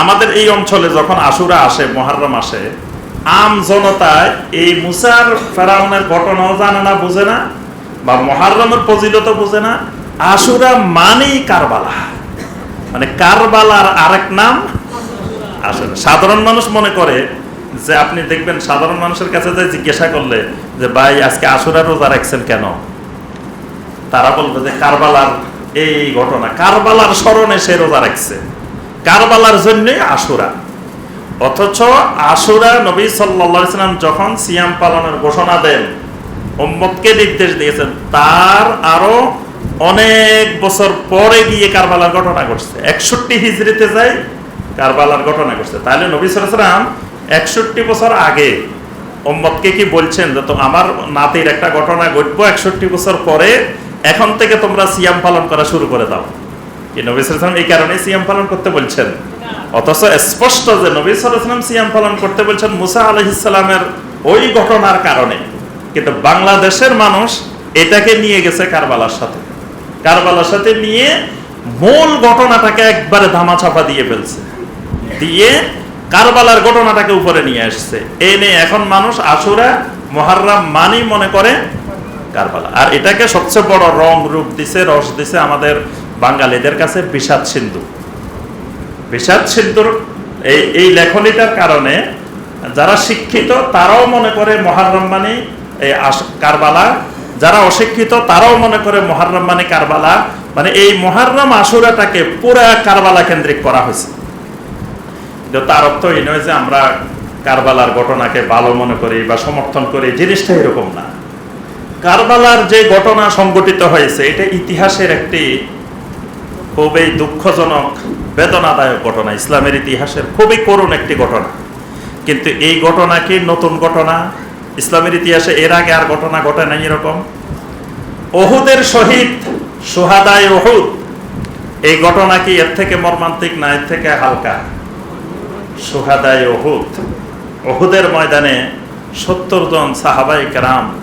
আমাদের এই অঞ্চলে যখন আশুরা আসে মহারম আসে, আম জনতায় এই মুসার ফেরাউনের ঘটনাও জানে না, বুঝে না, বা মহারমের ফজিলত বুঝে না। আশুরা মানেই কারবালা। মানে কারবালার আরেক নাম আসলে সাধারণ মানুষ মনে করে যে আপনি দেখবেন সাধারণ মানুষের কাছে যে জিজ্ঞাসা করলে যে, ভাই, আজকে আশুরা রোজা রাখছেন কেন? তারা বলবে যে, কারবালার এই ঘটনা, কারবালার স্মরণে সে রোজা রাখছে। কারবালার জন্যই আশুরা। অথচ আশুরা নবী সাল্লাম যখন সিয়াম পালনের ঘোষণা দেন, উম্মতকে নির্দেশ দিয়েছেন, তার আরও অনেক বছর পরে গিয়ে কারবালার ঘটনা ঘটছে। একষট্টি হিজড়িতে যাই কারবালার ঘটনা ঘটছে। তাহলে নবী সালাম একষট্টি বছর আগে উম্মতকে কি বলছেন যে, তো আমার নাতির একটা ঘটনা ঘটবো একষট্টি বছর পরে, এখন থেকে তোমরা সিয়াম পালন করা শুরু করে দাও। বাংলাদেশের মানুষ এটাকে নিয়ে গেছে কারবালার সাথে। কারবালার সাথে নিয়ে মূল ঘটনাটাকে একবারে ধামাচাপা দিয়ে ফেলছে। দিয়ে কারবালার ঘটনাটাকে উপরে নিয়ে আসছে। এই নিয়ে এখন মানুষ আশুরা মহারাম মানি মনে করে কারবালা। আর এটাকে সবচেয়ে বড় রং রূপ দিছে, রস দিছে আমাদের বাঙালিদের কাছে বিষাদ সিন্ধু। বিষাদ সিন্ধুর এই এই লেখনীটার কারণে যারা শিক্ষিত, তারাও মনে করে মহারম মানে এই কারবালা। যারা অশিক্ষিত, তারাও মনে করে মহারম মানে কারবালা। মানে এই মহারম আশুরাটাকে পুরা কারবালা কেন্দ্রিক করা হয়েছে। কিন্তু তার অর্থ এই নয় যে আমরা কারবালার ঘটনাকে ভালো মনে করি বা সমর্থন করি জিনিসটা এরকম না। কারবালার যে ঘটনা সংগঠিত হয়েছে, এটা ইতিহাসের একটি খুবই দুঃখজনক, বেদনাদায়ক ঘটনা। ইসলামের ইতিহাসের খুবই করুণ একটি ঘটনা। কিন্তু এই ঘটনা কি নতুন ঘটনা? ইসলামের ইতিহাসে এর আগে আর ঘটনা ঘটে নাই এরকম? ওহুদের শহীদ, সোহাদায় ওহুদ, এই ঘটনা কি এর থেকে মর্মান্তিক না এর থেকে হালকা? সোহাদায় ওহুদ। ওহুদের ময়দানে সত্তর জন সাহাবাই কেরাম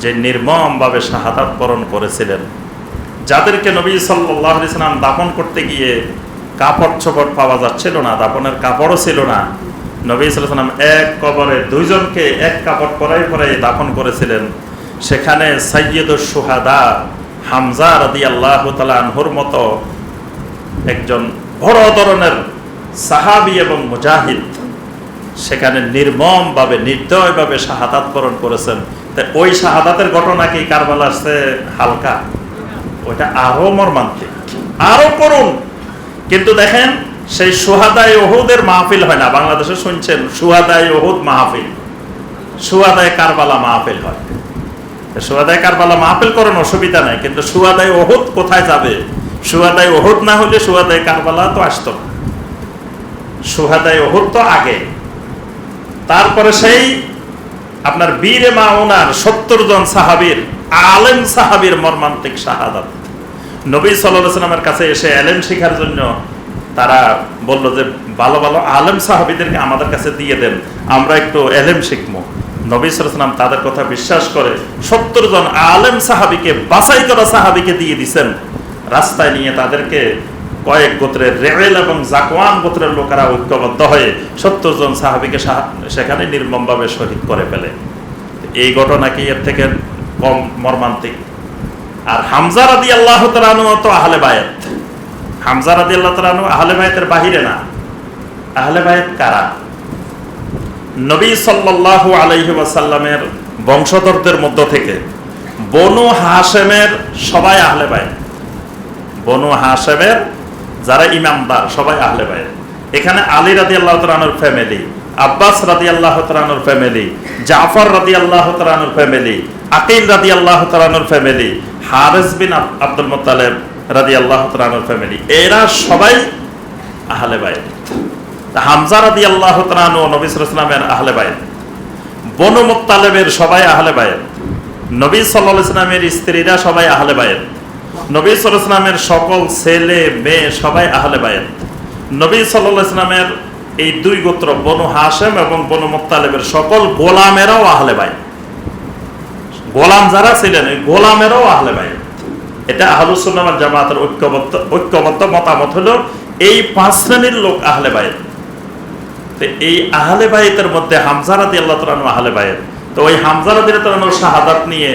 যে নির্মমভাবে শাহাদাত বরণ করেছিলেন। যাদেরকে নবী সাল্লাহ ইসলাম দাপন করতে গিয়ে কাপড় চোপড় পাওয়া যাচ্ছিল না দাপনের কাপড়ও ছিল না, নবী সাল্লাম এক কবরে দুইজনকে এক কাপড় পরাই পরাই দাফন করেছিলেন। সেখানে সৈয়দ সুহাদা হামজা রাদি আল্লাহ আনহুর মতো একজন বড় ধরনের সাহাবি এবং মুজাহিদ সেখানে নির্মমভাবে, নির্দয়ভাবে শাহাদাত বরণ করেছেন। তা ওই শাহাদাতের ঘটনা কি কারবালা আসছে হালকা? ওইটা আরও মর্মান্তিক। আরও করুন। কিন্তু দেখেন, সেই সুহাদায় ওহুদের মাহফিল হয় না। বাংলাদেশে শুনছেন, সুহাদায় ওহুদ মাহফিল। সুহাদায় কারবালা মাহফিল হয়। সুহাদায় কারবালা মাহফিল করেন অসুবিধা নাই, কিন্তু সুহাদায় ওহুদ কোথায় যাবে? সুহাদায় ওহুদ না হলে সুহাদায় কারবালা তো আসতো না। সুহাদায় ওহুদ তো আগে। তারপরে সেই আপনার বীরে মা ওনার সত্তর জন সাহাবীর আলেম সাহাবীর মর্মান্তিক শাহাদাত। নবী সাল্লাহ সাল্লামের কাছে এসে এলেম শেখার জন্য তারা বলল যে, ভালো ভালো আলেম সাহাবিদেরকে আমাদের কাছে দিয়ে দেন, আমরা একটু এলেম শিখব। নবী সালাম তাদের কথা বিশ্বাস করে সত্তর জন আলেম সাহাবিকে বাছাই করা সাহাবিকে দিয়ে দিছেন। রাস্তায় নিয়ে তাদেরকে কয়েক গোত্রের রেবেল এবং জাকওয়ান গোত্রের লোকেরা ঐক্যবদ্ধ হয়ে সত্তর জন সাহাবিকে সাহা- সেখানে নির্মমভাবে শহীদ করে ফেলে। এই ঘটনা কি এর থেকে কম মর্মান্তিক। আর হামজা রাদি আল্লাহ তালানু তো আহলে বায়াত হামজা রাদি আল্লাহ তালানু আহলে বায়াতের বাহিরে না। আহলে বায়াত কারা? নবী সাল্লাল্লাহু আলাইহি ওয়াসাল্লামের বংশধরদের মধ্য থেকে বনু হাসেমের সবাই আহলে বায়াত বনু হাশেমের যারা ইমামদার, সবাই আহলে বায়াত এখানে আলী রাদি আল্লাহ তালানুর ফ্যামিলি আব্বাস রাদি আল্লাহ তালানুর ফ্যামিলি জাফর রাদি আল্লাহ তালানুর ফ্যামিলি আকিল রাদি আল্লাহ তালানুর ফ্যামিলি হারেস বিন আব- আব্দুল মোত্তালেব রাদি আল্লাহ তালানুর ফ্যামিলি এরা সবাই আহলে তা হামজা রাদি আল্লাহ তালানু নবী সালামের আহলে বায়াত বনু মোত্তালেবের সবাই আহলে বায়াত নবী সাল্লাহ ইসলামের স্ত্রীরা সবাই আহলে বায়াত নবী সাল্লাহ ইসলামের সকল ছেলে, মেয়ে সবাই আহলে বায়াত নবী সাল্লাহ ইসলামের এই দুই গোত্র, বনু হাসেম এবং বনু মোত্তালেবের সকল গোলামেরাও আহলে বায়াত গোলাম যারা ছিলেন, ওই গোলামেরও আহলে বায়াত এটা আহলুসুল্লাহ জামাতের ঐক্যবদ্ধ ঐক্যবদ্ধ মতামত হলো এই পাঁচ শ্রেণির লোক আহলে বায়াত তো এই আহলে বাইতের মধ্যে হামজা রাদি আল্লাহ তালানু আহলে বাইত। তো ওই হামজা রাদি তালানুর শাহাদাত নিয়ে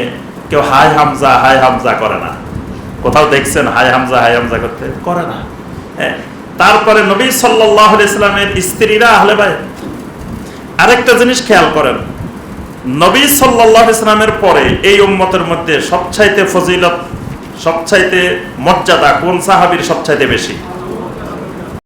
কেউ হাই হামজা হাই হামজা করে না। কোথাও দেখছেন হাই হামজা হাই হামজা করতে? করে না। হ্যাঁ। তারপরে নবী সাল্লাহ ইসলামের স্ত্রীরা আহলে বাইত। আরেকটা জিনিস খেয়াল করেন নবী সাল্লাহ ইসলামের পরে এই উম্মতের মধ্যে সবচাইতে ফজিলত, সবচাইতে মর্যাদা কোন সাহাবির সবচাইতে বেশি?